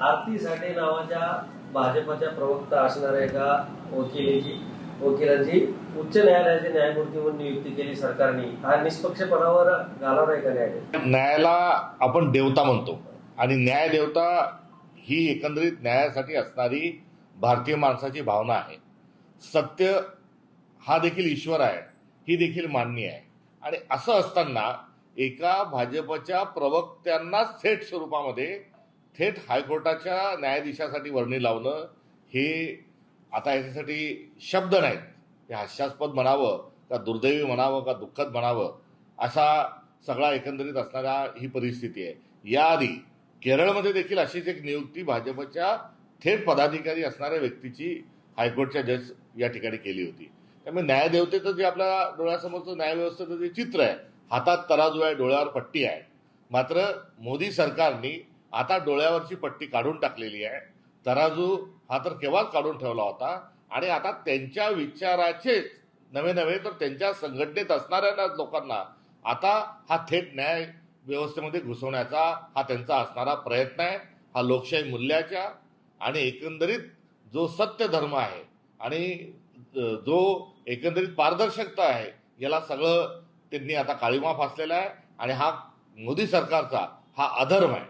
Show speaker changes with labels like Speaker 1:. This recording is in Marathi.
Speaker 1: आरती साठे नावाच्या भाजपच्या प्रवक्ता असणाऱ्या एका वकिलेची वकिलांची उच्च न्यायालयाचे न्यायमूर्ती म्हणून नियुक्ती केली सरकारने. हा निष्पक्षपणावर घालवणार आहे का न्यायालय?
Speaker 2: न्यायाला आपण देवता म्हणतो. आणि न्याय देवता ही एकंदरीत न्यायासाठी असणारी भारतीय माणसाची भावना आहे. सत्य हा देखील ईश्वर आहे. ही देखील मान्य आहे. आणि असं असताना एका भाजपच्या प्रवक्त्यांना थेट स्वरूपामध्ये थेट हायकोर्टाच्या न्यायाधीशासाठी वर्णी लावणं हे आता याच्यासाठी शब्द नाहीत. हे हास्यास्पद म्हणावं का दुर्दैवी म्हणावं का दुःखद म्हणावं असा सगळा एकंदरीत असणारा ही परिस्थिती आहे. याआधी केरळमध्ये देखील अशीच एक नियुक्ती भाजपच्या थेट पदाधिकारी असणाऱ्या व्यक्तीची हायकोर्टच्या जज या ठिकाणी केली होती. त्यामुळे न्यायदेवतेचं जे आपल्या डोळ्यासमोरचं न्यायव्यवस्थेचं जे चित्र आहे हातात तराजू आहे डोळ्यावर पट्टी आहे. मात्र मोदी सरकारने आता डोळ्यावरची पट्टी काढून टाकलेली आहे. तराजू हा तर केव्हाच काढून ठेवला होता? आणि आता त्यांच्या विचाराचेच नवे नव्हे तर त्यांच्या संघटनेत असणाऱ्या लोकांना आता हा थेट न्याय व्यवस्थेमध्ये घुसवण्याचा हा त्यांचा असणारा प्रयत्न आहे. हा लोकशाही मूल्याच्या आणि एकंदरीत जो सत्य धर्म आहे आणि जो एकंदरीत पारदर्शकता आहे याला सगळं त्यांनी आता काळीमा फासलेला आहे. आणि हा मोदी सरकारचा हा अधर्म आहे.